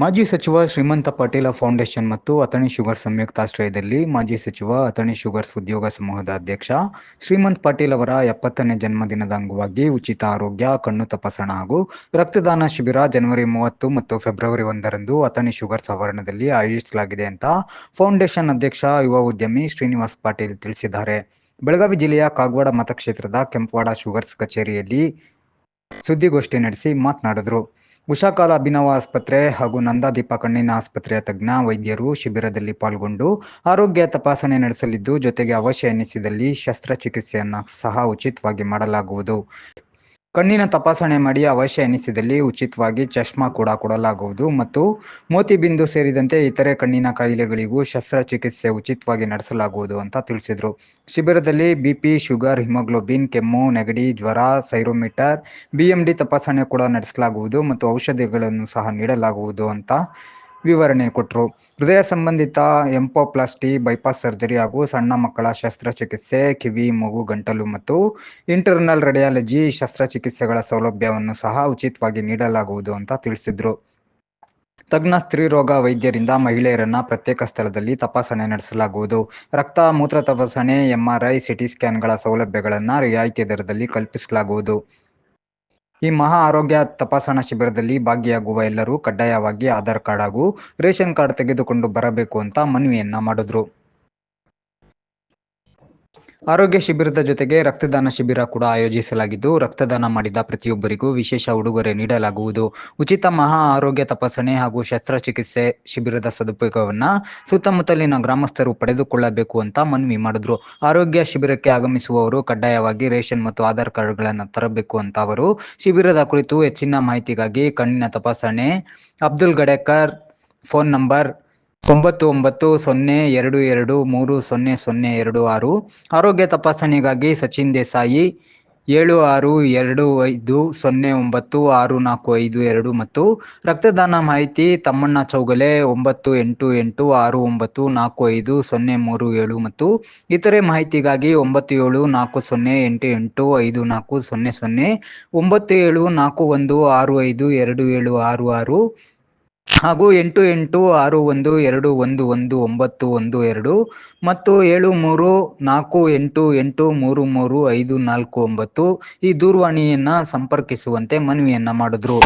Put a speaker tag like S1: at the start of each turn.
S1: ಮಾಜಿ ಸಚಿವ ಶ್ರೀಮಂತ ಪಾಟೀಲ ಫೌಂಡೇಶನ್ ಮತ್ತು ಅಥಣಿ ಶುಗರ್ಸ್ ಸಂಯುಕ್ತಾಶ್ರಯದಲ್ಲಿ ಮಾಜಿ ಸಚಿವ, ಅಥಣಿ ಶುಗರ್ಸ್ ಉದ್ಯೋಗ ಸಮೂಹದ ಅಧ್ಯಕ್ಷ ಶ್ರೀಮಂತ್ ಪಾಟೀಲ್ ಅವರ ಎಪ್ಪತ್ತನೇ ಜನ್ಮದಿನದ ಅಂಗವಾಗಿ ಉಚಿತ ಆರೋಗ್ಯ, ಕಣ್ಣು ತಪಾಸಣಾ ಹಾಗೂ ರಕ್ತದಾನ ಶಿಬಿರ ಜನವರಿ ಮೂವತ್ತು ಮತ್ತು ಫೆಬ್ರವರಿ ಒಂದರಂದು ಅಥಣಿ ಶುಗರ್ಸ್ ಆವರಣದಲ್ಲಿ ಆಯೋಜಿಸಲಾಗಿದೆ ಅಂತ ಫೌಂಡೇಶನ್ ಅಧ್ಯಕ್ಷ ಯುವ ಉದ್ಯಮಿ ಶ್ರೀನಿವಾಸ್ ಪಾಟೀಲ್ ತಿಳಿಸಿದ್ದಾರೆ. ಬೆಳಗಾವಿ ಜಿಲ್ಲೆಯ ಕಾಗವಾಡ ಮತಕ್ಷೇತ್ರದ ಕೆಂಪವಾಡ ಶುಗರ್ಸ್ ಕಚೇರಿಯಲ್ಲಿ ಸುದ್ದಿಗೋಷ್ಠಿ ನಡೆಸಿ ಮಾತನಾಡಿದರು. ಉಷಾಕಾಲ ಅಭಿನವ ಆಸ್ಪತ್ರೆ ಹಾಗೂ ನಂದಾದೀಪ ಕಣ್ಣಿನ ಆಸ್ಪತ್ರೆಯ ತಜ್ಞ, ವೈದ್ಯರು ಶಿಬಿರದಲ್ಲಿ ಪಾಲ್ಗೊಂಡು ಆರೋಗ್ಯ ತಪಾಸಣೆ ನಡೆಸಲಿದ್ದು ಜೊತೆಗೆ ಅವಶ್ಯ ಎನಿಸಿದಲ್ಲಿ ಶಸ್ತ್ರಚಿಕಿತ್ಸೆಯನ್ನು ಸಹ ಉಚಿತವಾಗಿ ಮಾಡಲಾಗುವುದು. ಕಣ್ಣಿನ ತಪಾಸಣೆ ಮಾಡಿ ಅವಶ್ಯ ಎನಿಸಿದಲ್ಲಿ ಉಚಿತವಾಗಿ ಚಶ್ಮಾ ಕೂಡ ಕೊಡಲಾಗುವುದು ಮತ್ತು ಮೋತಿಬಿಂದು ಸೇರಿದಂತೆ ಇತರೆ ಕಣ್ಣಿನ ಕಾಯಿಲೆಗಳಿಗೂ ಶಸ್ತ್ರಚಿಕಿತ್ಸೆ ಉಚಿತವಾಗಿ ನಡೆಸಲಾಗುವುದು ಅಂತ ತಿಳಿಸಿದರು. ಶಿಬಿರದಲ್ಲಿ ಬಿಪಿ, ಶುಗರ್, ಹಿಮೋಗ್ಲೋಬಿನ್, ಕೆಮ್ಮು, ನೆಗಡಿ, ಜ್ವರ, ಸೈರೋಮೀಟರ್, ಬಿಎಂಡಿ ತಪಾಸಣೆ ಕೂಡ ನಡೆಸಲಾಗುವುದು ಮತ್ತು ಔಷಧಿಗಳನ್ನು ಸಹ ನೀಡಲಾಗುವುದು ಅಂತ ವಿವರಣೆ ಕೊಟ್ಟರು ಹೃದಯ ಸಂಬಂಧಿತ ಎಂಪೋಪ್ಲಾಸ್ಟಿ, ಬೈಪಾಸ್ ಸರ್ಜರಿ ಹಾಗೂ ಸಣ್ಣ ಮಕ್ಕಳ ಶಸ್ತ್ರಚಿಕಿತ್ಸೆ, ಕಿವಿ, ಮೂಗು, ಗಂಟಲು ಮತ್ತು ಇಂಟರ್ನಲ್ ರೇಡಿಯಾಲಜಿ ಶಸ್ತ್ರಚಿಕಿತ್ಸೆಗಳ ಸೌಲಭ್ಯವನ್ನು ಸಹ ಉಚಿತವಾಗಿ ನೀಡಲಾಗುವುದು ಅಂತ ತಿಳಿಸಿದ್ರು. ತಜ್ಞ ಸ್ತ್ರೀರೋಗ ವೈದ್ಯರಿಂದ ಮಹಿಳೆಯರನ್ನ ಪ್ರತ್ಯೇಕ ಸ್ಥಳದಲ್ಲಿ ತಪಾಸಣೆ ನಡೆಸಲಾಗುವುದು. ರಕ್ತ ಮೂತ್ರ ತಪಾಸಣೆ ಎಂಆರ್ಐ ಸಿಟಿ ಸ್ಕ್ಯಾನ್ಗಳ ಸೌಲಭ್ಯಗಳನ್ನು ರಿಯಾಯಿತಿ ದರದಲ್ಲಿ ಕಲ್ಪಿಸಲಾಗುವುದು. ಈ ಮಹಾ ಆರೋಗ್ಯ ತಪಾಸಣಾ ಶಿಬಿರದಲ್ಲಿ ಭಾಗಿಯಾಗುವ ಎಲ್ಲರೂ ಕಡ್ಡಾಯವಾಗಿ ಆಧಾರ್ ಕಾರ್ಡ್ ಹಾಗೂ ರೇಷನ್ ಕಾರ್ಡ್ ತೆಗೆದುಕೊಂಡು ಬರಬೇಕು ಅಂತ ಮನವಿಯನ್ನ ಮಾಡಿದ್ರು. ಆರೋಗ್ಯ ಶಿಬಿರದ ಜೊತೆಗೆ ರಕ್ತದಾನ ಶಿಬಿರ ಕೂಡ ಆಯೋಜಿಸಲಾಗಿದ್ದು, ರಕ್ತದಾನ ಮಾಡಿದ ಪ್ರತಿಯೊಬ್ಬರಿಗೂ ವಿಶೇಷ ಉಡುಗೊರೆ ನೀಡಲಾಗುವುದು. ಉಚಿತ ಮಹಾ ಆರೋಗ್ಯ ತಪಾಸಣೆ ಹಾಗೂ ಶಸ್ತ್ರಚಿಕಿತ್ಸೆ ಶಿಬಿರದ ಸದುಪಯೋಗವನ್ನ ಸುತ್ತಮುತ್ತಲಿನ ಗ್ರಾಮಸ್ಥರು ಪಡೆದುಕೊಳ್ಳಬೇಕು ಅಂತ ಮನವಿ ಮಾಡಿದ್ರು. ಆರೋಗ್ಯ ಶಿಬಿರಕ್ಕೆ ಆಗಮಿಸುವವರು ಕಡ್ಡಾಯವಾಗಿ ರೇಷನ್ ಮತ್ತು ಆಧಾರ್ ಕಾರ್ಡ್ಗಳನ್ನು ತರಬೇಕು ಅಂತ ಅವರು ಶಿಬಿರದ ಕುರಿತು ಹೆಚ್ಚಿನ ಮಾಹಿತಿಗಾಗಿ ಕಣ್ಣಿನ ತಪಾಸಣೆ, ಅಬ್ದುಲ್ ಗಡೇಕರ್ ಫೋನ್ ನಂಬರ್ ಒಂಬತ್ತು ಒಂಬತ್ತು ಸೊನ್ನೆ ಎರಡು ಎರಡು ಮೂರು ಸೊನ್ನೆ ಸೊನ್ನೆ ಎರಡು ಆರು. ಆರೋಗ್ಯ ತಪಾಸಣೆಗಾಗಿ ಸಚಿನ್ ದೇಸಾಯಿ ಏಳು ಆರು ಎರಡು ಐದು ಸೊನ್ನೆ ಒಂಬತ್ತು ಆರು ನಾಲ್ಕು ಐದು ಎರಡು ಮತ್ತು ರಕ್ತದಾನ ಮಾಹಿತಿ ತಮ್ಮಣ್ಣ ಚೌಗಲೆ ಒಂಬತ್ತು ಎಂಟು ಎಂಟು ಆರು ಒಂಬತ್ತು ನಾಲ್ಕು ಐದು ಸೊನ್ನೆ ಮೂರು ಏಳು ಮತ್ತು ಇತರೆ ಮಾಹಿತಿಗಾಗಿ ಒಂಬತ್ತು ಏಳು ನಾಲ್ಕು ಸೊನ್ನೆ ಎಂಟು ಎಂಟು ಐದು ನಾಲ್ಕು ಸೊನ್ನೆ ಸೊನ್ನೆ, ಒಂಬತ್ತು ಏಳು ನಾಲ್ಕು ಒಂದು ಆರು ಐದು ಎರಡು ಏಳು ಆರು ಆರು. ಹಾಗೂ ಎಂಟು ಎಂಟು ಆರು ಒಂದು ಎರಡು ಒಂದು ಒಂದು ಒಂಬತ್ತು ಒಂದು ಎರಡು ಮತ್ತು ಏಳು ಮೂರು ನಾಲ್ಕು ಎಂಟು ಎಂಟು ಮೂರು ಮೂರು ಐದು ನಾಲ್ಕು ಒಂಬತ್ತು ಈ ದೂರವಾಣಿಯನ್ನು ಸಂಪರ್ಕಿಸುವಂತೆ ಮನವಿಯನ್ನ ಮಾಡಿದ್ರು.